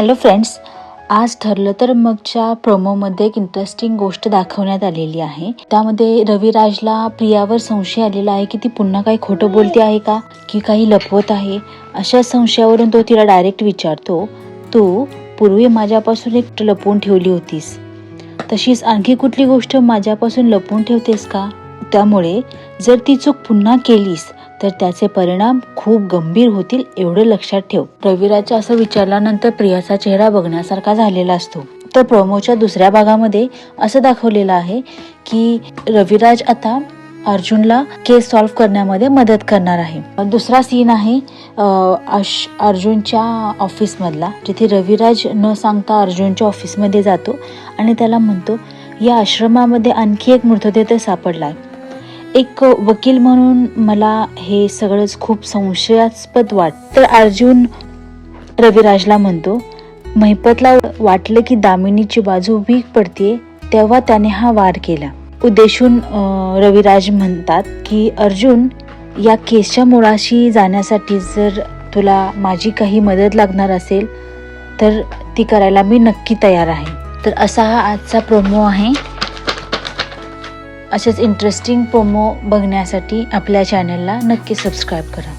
Hello friends आज ठरलं तर मगच्या प्रोमोमध्ये एक इंटरेस्टिंग गोष्ट दाखवण्यात आलेली आहे. त्यामध्ये रविराजला प्रियावर संशय आलेला आहे की ती पुन्हा काही खोटं बोलते आहे का? की काही लपवत आहे? अशा संशयावरून तो तिला डायरेक्ट विचारतो तू पूर्वी माझ्यापासून एक लपवून ठेवली होतीस. तशीच आणखी कुठली गोष्ट माझ्यापासून लपवून ठेवतेस का? त्यामुळे जर ती चूक पुन्हा केलीस तर त्याचे परिणाम खूप गंभीर होतील एवढं लक्षात ठेव. रविराजच्या असं विचारल्यानंतर प्रियाचा चेहरा बघण्यासारखा झालेला असतो. तर प्रोमोच्या दुसऱ्या भागामध्ये असं दाखवलेलं आहे की रविराज आता अर्जुनला केस सॉल्व्ह करण्यामध्ये मदत करणार आहे. दुसरा सीन आहे अर्जुनच्या ऑफिसमधला जिथे रविराज न सांगता अर्जुनच्या ऑफिसमध्ये जातो आणि त्याला म्हणतो या आश्रमामध्ये आणखी एक मृतदेह आहे एक वकील म्हणून मला हे सगळंच खूप संशयास्पद वाट तर अर्जुन रविराजला म्हणतो महिपतला वाटलं की दामिनीची बाजू वीक पडते तेव्हा त्याने हा वार केला. उद्देशून रविराज म्हणतात की अर्जुन या केसच्या मुळाशी जाण्यासाठी जर तुला माझी काही मदत लागणार असेल तर ती करायला मी नक्की तयार आहे. तर असा हा आजचा प्रोमो आहे. असेच इंटरेस्टिंग प्रोमो बघण्यासाठी आपल्या चॅनलला नक्की सबस्क्राईब करा.